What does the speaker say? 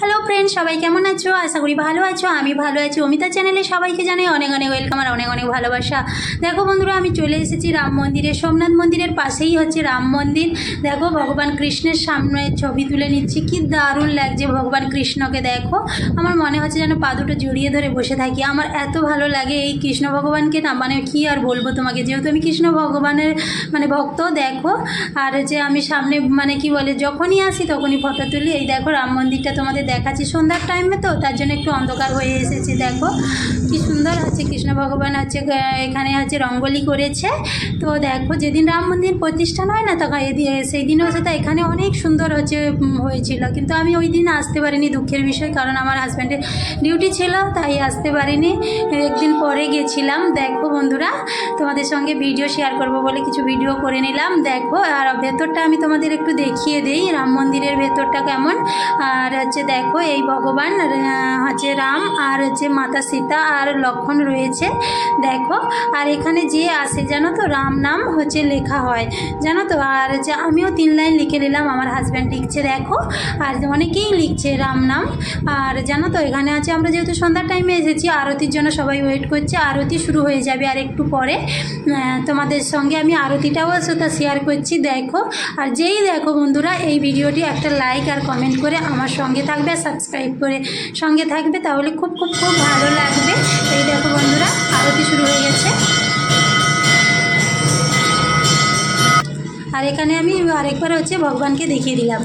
Hello friend সবাই কেমন আছো? আশা করি ভালো আছো, আমি ভালো আছি। অমিতা চ্যানেলে সবাইকে জানাই অনেক অনেক ওয়েলকাম আর অনেক অনেক ভালোবাসা। দেখো বন্ধুরা, আমি চলে এসেছি রাম মন্দিরে, সোমনাথ মন্দিরের পাশেই হচ্ছে রাম মন্দির। দেখো, ভগবান কৃষ্ণের সামনে ছবি তুলে নিচ্ছি। কি দারুণ লাগছে ভগবান কৃষ্ণকে দেখো। আমার মনে হচ্ছে যেন পা দুটো জড়িয়ে ধরে বসে থাকি। আমার এত ভালো লাগে এই কৃষ্ণ ভগবানকে না মানে কি আর বলব তোমাকে? যেহেতু আমি কৃষ্ণ ভগবানের মানে ভক্ত দেখো। আর যে আমি সামনে মানে কি বলে, যখনই আসি তখনই ফটো তুলি। এই দেখো, রাম মন্দিরটা তোমাদের দেখাচ্ছি। সন্ধ্যার টাইমে তো তার জন্য একটু অন্ধকার হয়ে এসেছে দেখো। কি সুন্দর আছে কৃষ্ণ ভগবান আহ, এখানে হচ্ছে রঙ্গোলি করেছে। তো দেখো যেদিন রাম মন্দির প্রতিষ্ঠান হয় না তখন সেই দিনও সেটা এখানে অনেক সুন্দর হচ্ছে হয়েছিল। কিন্তু আমি ওই দিন আসতে পারিনি দুঃখের বিষয় কারণ আমার হাজব্যান্ডের ডিউটি ছিল তাই আসতে পারিনি। একদিন পরে গেছিলাম দেখো বন্ধুরা তোমাদের সঙ্গে ভিডিও শেয়ার করব বলে কিছু ভিডিও করে নিলাম দেখো। আর ভেতরটা আমি তোমাদের একটু দেখিয়ে দিই রাম মন্দিরের ভেতরটা কেমন। আর হচ্ছে দেখো এই ভগবান হচ্ছে রাম আর হচ্ছে মাতা সীতা আর লক্ষণ রয়েছে। দেখো, আর এখানে যে আসে জানো তো, রাম নাম হচ্ছে লেখা হয়। জানো তো, আর হচ্ছে আমিও তিন লাইন লিখে নিলাম, আমার হাজব্যান্ড লিখছে, দেখো। আর অনেকেই লিখছে রাম নাম। আর জানো তো, এখানে আছে, আমরা যেহেতু সন্ধ্যার টাইমে এসেছি, আরতির জন্য সবাই ওয়েট করছে, আরতি শুরু হয়ে যাবে আর একটু পরে। তোমাদের সঙ্গে আমি আরতিটাও সেটা শেয়ার করছি, দেখো। আর যেই দেখো বন্ধুরা, এই ভিডিওটি একটা লাইক আর কমেন্ট করে আমার সঙ্গে থাকবে, আর সাবস্ক্রাইব করে সঙ্গে থাকবে, তাহলে খুব খুব খুব ভালো লাগবে। এই দেখো বন্ধুরা, আরতি শুরু হয়ে গেছে। আর এখানে আমি আরেকবার হচ্ছে ভগবানকে দেখিয়ে দিলাম।